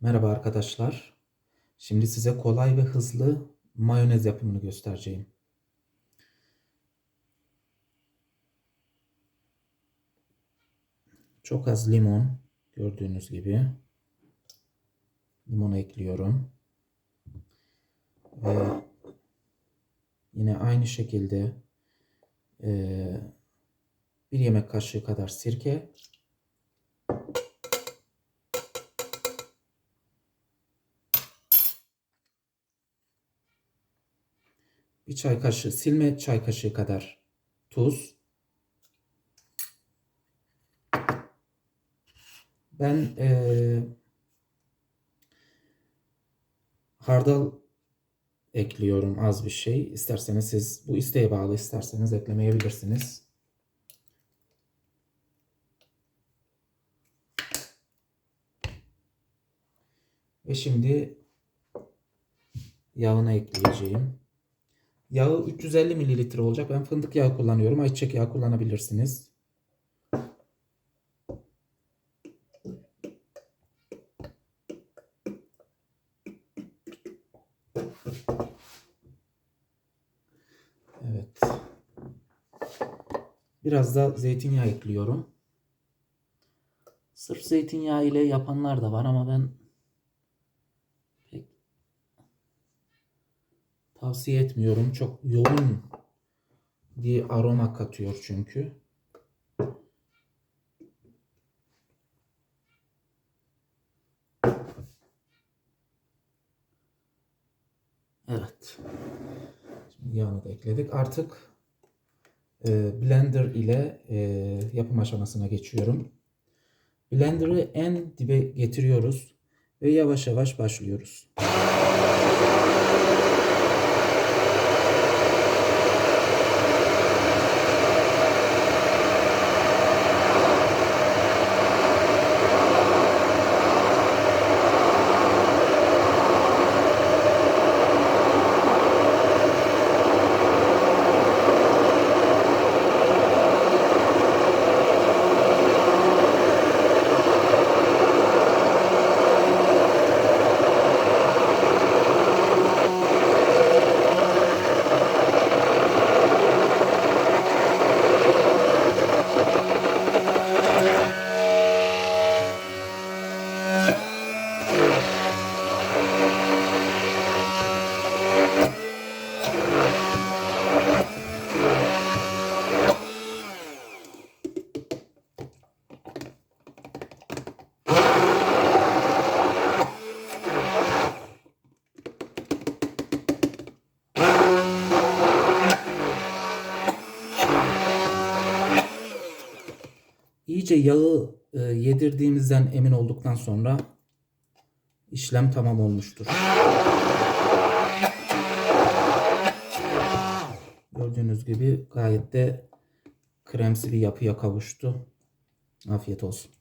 Merhaba arkadaşlar. Şimdi size kolay ve hızlı mayonez yapımını göstereceğim. Çok az limon gördüğünüz gibi. Limonu ekliyorum. Ve yine aynı şekilde eee, bir yemek kaşığı kadar sirke Bir çay kaşığı silme çay kaşığı kadar tuz. Ben eee, hardal ekliyorum az bir şey. İsterseniz siz bu isteğe bağlı isterseniz eklemeyebilirsiniz. Ve şimdi yağını ekleyeceğim. Yağı 350 mililitre olacak. Ben fındık yağı kullanıyorum. Ayçiçek yağı kullanabilirsiniz. Evet. Biraz da zeytinyağı ekliyorum. Sırf zeytinyağı ile yapanlar da var ama ben tavsiye etmiyorum. Çok yoğun bir aroma katıyor çünkü. Evet. Şimdi yağını da ekledik. Artık e, blender ile e, yapım aşamasına geçiyorum. Blender'ı en dibe getiriyoruz ve yavaş yavaş başlıyoruz. İyice yağı e, yedirdiğimizden emin olduktan sonra işlem tamam olmuştur. Gördüğünüz gibi gayet de kremsi bir yapıya kavuştu. Afiyet olsun.